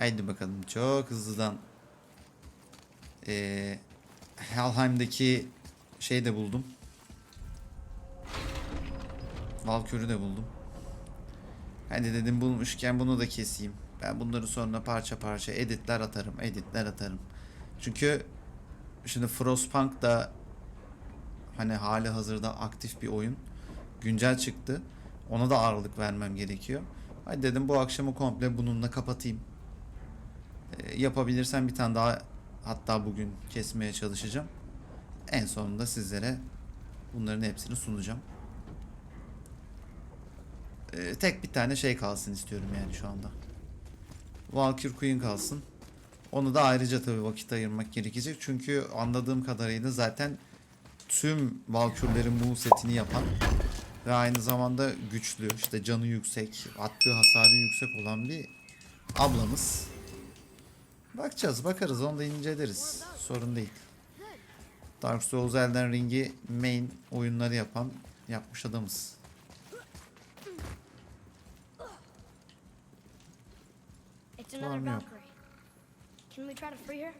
Haydi bakalım çok hızlıdan. Ee, Helheim'deki şey de buldum. Valkür'ü de buldum. Hadi dedim bulmuşken bunu da keseyim. Ben bunları sonra parça parça editler atarım, editler atarım. Çünkü şimdi Frostpunk da hani hali hazırda aktif bir oyun. Güncel çıktı. Ona da ağırlık vermem gerekiyor. Hadi dedim bu akşamı komple bununla kapatayım. Yapabilirsem bir tane daha hatta bugün kesmeye çalışacağım. En sonunda sizlere bunların hepsini sunacağım. Ee, tek bir tane şey kalsın istiyorum yani şu anda. Valkyr Queen kalsın. Onu da ayrıca tabii vakit ayırmak gerekecek. Çünkü anladığım kadarıyla zaten tüm Valkürlerin mu setini yapan ve aynı zamanda güçlü, işte canı yüksek, attığı hasarı yüksek olan bir ablamız. Bakacağız, bakarız, onu da inceleriz. Sorun değil. Dark Souls Elden Ring'i main oyunları yapan, yapmış adamız. It's another Well, no. Valkyrie. Can we try to free her?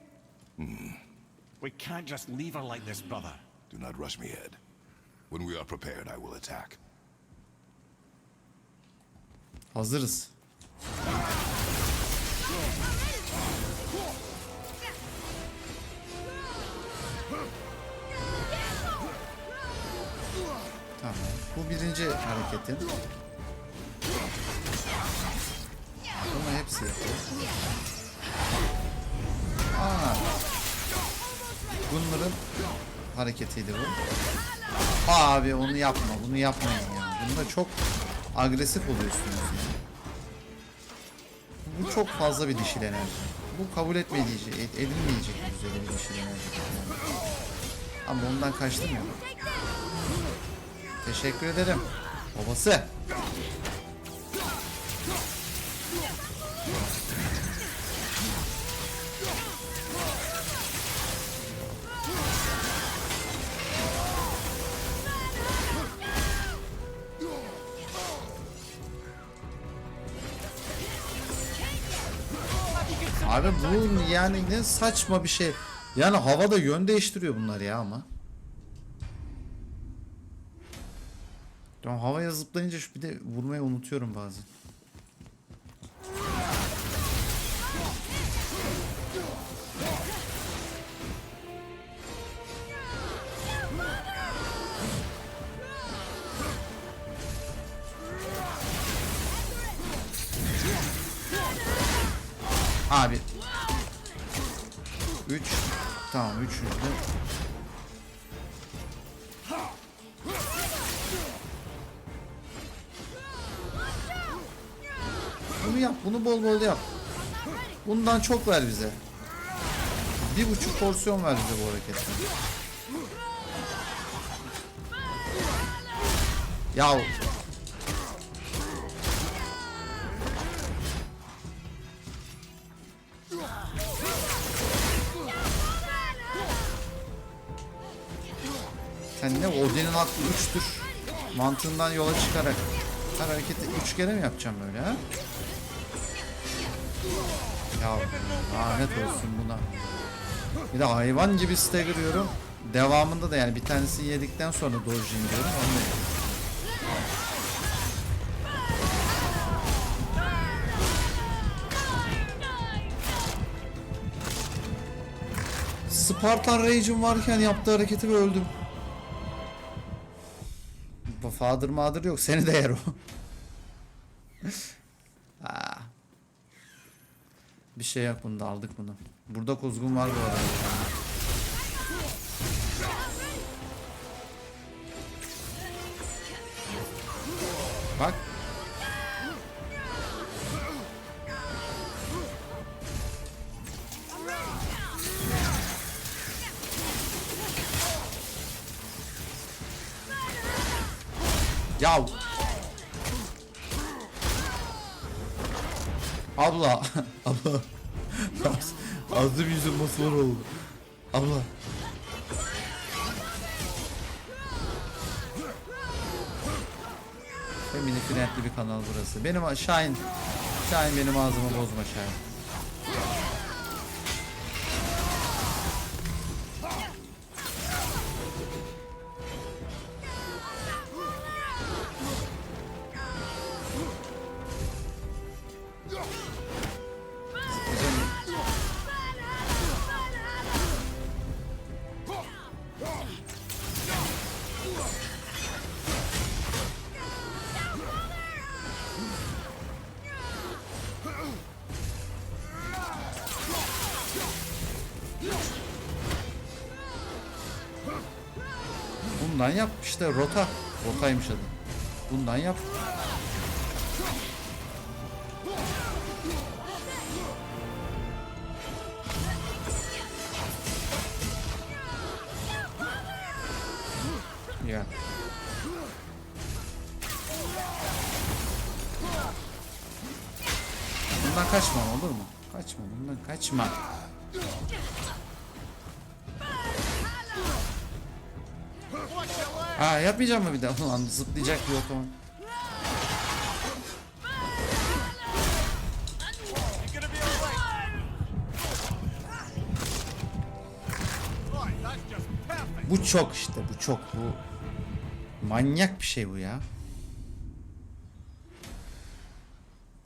We can't just leave her like this, brother. Do not rush me, Ed. When we are prepared, I will attack. Hazırız. Tamam. Bu birinci hareketin. Bunu hepsi yapıyor. Aa. Bunların hareketiydi bu. Abi onu yapma. Bunu yapmayın ya. Bunda çok agresif oluyorsunuz. ya. Bu çok fazla bir dişil enerji. Bu kabul etmeyecek, ed- edilmeyecek düzeyde bir dişil enerji. Ama ondan kaçtım ya. Teşekkür ederim. Babası. Yani ne saçma bir şey. Yani havada yön değiştiriyor bunlar ya ama. Tamam havaya zıplayınca şu bir de vurmayı unutuyorum bazen. Abi. 3 Tamam 3 Bunu yap, bunu bol bol yap. Bundan çok ver bize. Bir buçuk porsiyon ver bize bu hareketten. Ya Sen ne Odin'in aklı 3'tür mantığından yola çıkarak her hareketi 3 kere mi yapacağım böyle ha? Ya lanet olsun buna. Bir de hayvan gibi stagger yiyorum. Devamında da yani bir tanesi yedikten sonra dojin diyorum. Onu. Spartan Rage'im varken yaptığı hareketi ve öldüm. Bu Father mağdur yok. Seni de yer o. Aa. Bir şey yok bunda aldık bunu. Burada kuzgun var bu arada. Bak. Abla. Abla. Azdım yüzüm mosmor oldu. Abla. Femini friendly bir kanal burası. Benim Şahin. Şahin benim ağzımı bozma Şahin. Bundan yap işte rota. Rotaymış adı. Bundan yap. Ya. Bundan kaçma olur mu? Kaçma bundan kaçma. Ha yapmayacağım mı bir daha? Ulan zıplayacak bir perfect. Bu çok işte bu çok bu. Manyak bir şey bu ya.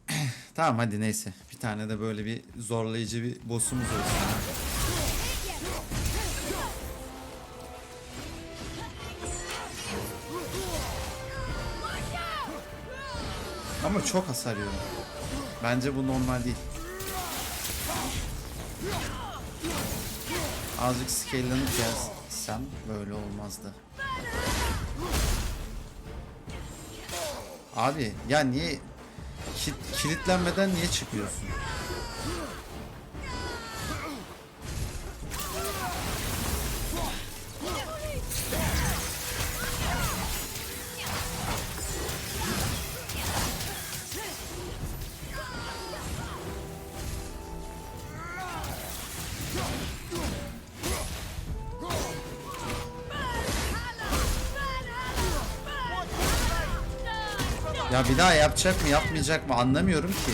tamam hadi neyse. Bir tane de böyle bir zorlayıcı bir boss'umuz olsun. Ama çok hasar yiyorum. Bence bu normal değil. Azıcık scale'lanıp gelsem böyle olmazdı. Abi ya niye ki- kilitlenmeden niye çıkıyorsun? Ya bir daha yapacak mı yapmayacak mı anlamıyorum ki.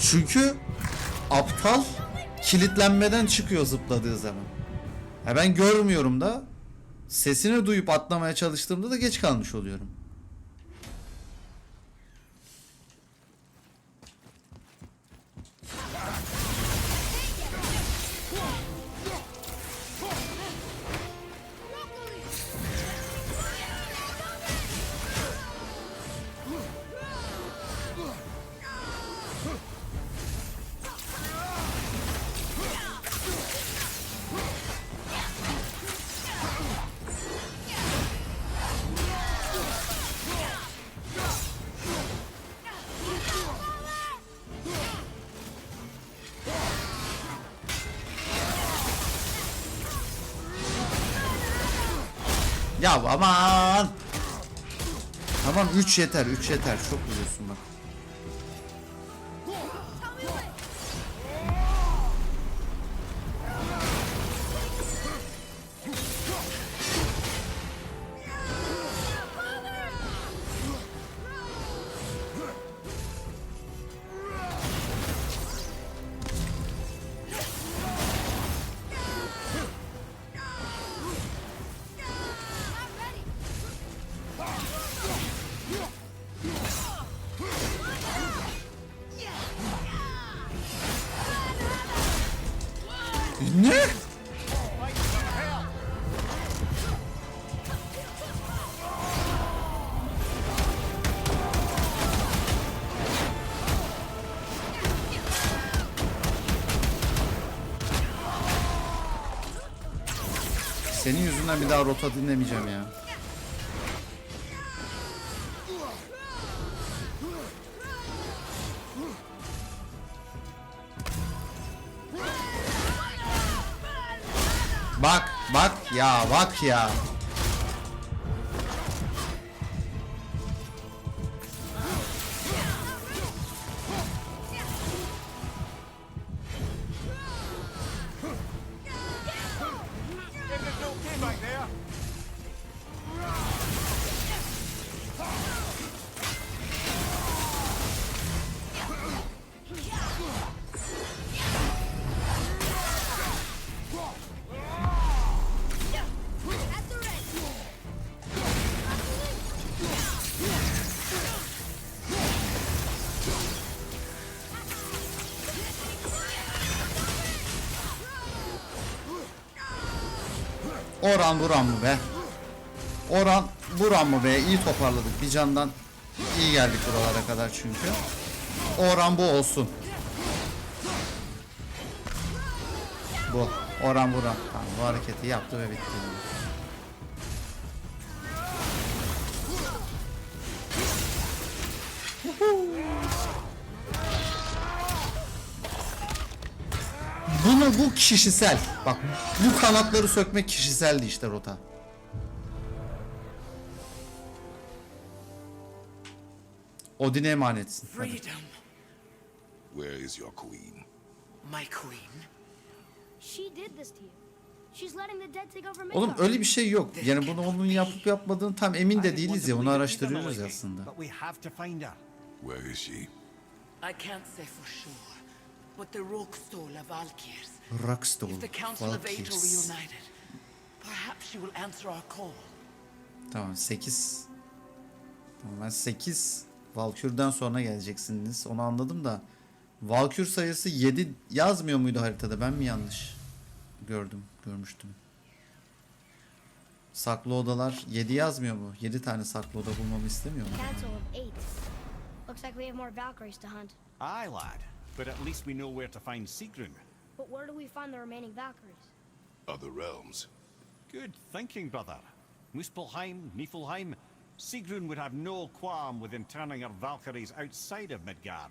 Çünkü aptal kilitlenmeden çıkıyor zıpladığı zaman. Ya ben görmüyorum da sesini duyup atlamaya çalıştığımda da geç kalmış oluyorum. Ya aman. Tamam 3 yeter 3 yeter çok vuruyorsun bak. Ne? Senin yüzünden bir daha rota dinlemeyeceğim ya. Bak, bak ya, bak ya. Oran buran mı be? Oran buran mı be? İyi toparladık. Bir candan iyi geldik buralara kadar çünkü. Oran bu olsun. Bu. Oran buran. Tamam bu hareketi yaptı ve bitti. Bu kişisel. Bak bu kanatları sökmek kişiseldi işte rota. Odin'e emanetsin. Hadi. Where is your queen? my queen. She did this to you. She's letting the dead take over Oğlum öyle bir şey yok. Yani bunu onun yapıp yapmadığını tam emin de değiliz ya. Onu araştırıyoruz aslında. But we have to find her. Where is she? I can't say for sure, but the the Council of Eight are Valkyrs. reunited, perhaps she will answer our call. Tamam 8. Tamam ben 8 Valkür'den sonra geleceksiniz. Onu anladım da. Valkür sayısı 7 yazmıyor muydu haritada? Ben mi yanlış gördüm, görmüştüm. Saklı odalar 7 yazmıyor mu? 7 tane saklı oda bulmamı istemiyor mu? Looks like we have more Valkyries to hunt. Aye, lad. But at least we know where to find Sigrun. But where do we find the remaining Valkyries? Other realms. Good thinking, brother. Muspelheim, Niflheim. Sigrun would have no qualm with interning her Valkyries outside of Midgard.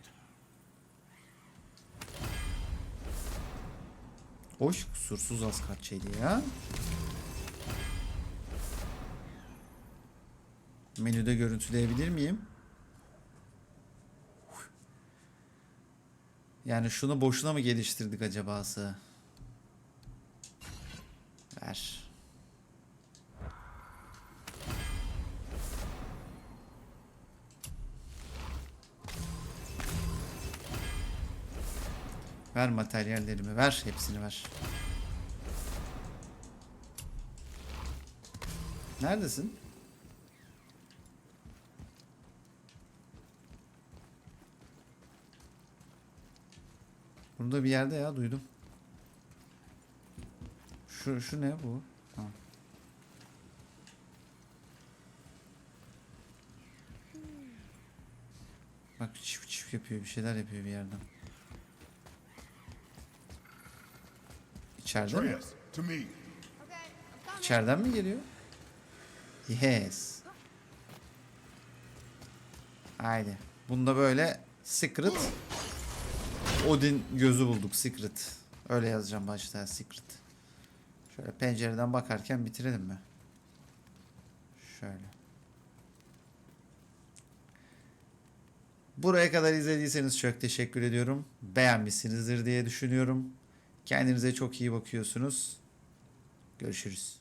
Oy kusursuz az kaç şeydi ya. Menüde görüntüleyebilir miyim? Yani şunu boşuna mı geliştirdik acabası? Ver. Ver materyallerimi ver. Hepsini ver. Neredesin? Burada bir yerde ya duydum. Şu şu ne bu? Ha. Bak çift çift yapıyor bir şeyler yapıyor bir yerden. İçeride mi? İçeriden mi geliyor? Yes. Haydi. Bunda böyle secret Odin gözü bulduk secret. Öyle yazacağım başta secret. Şöyle pencereden bakarken bitirelim mi? Şöyle. Buraya kadar izlediyseniz çok teşekkür ediyorum. Beğenmişsinizdir diye düşünüyorum. Kendinize çok iyi bakıyorsunuz. Görüşürüz.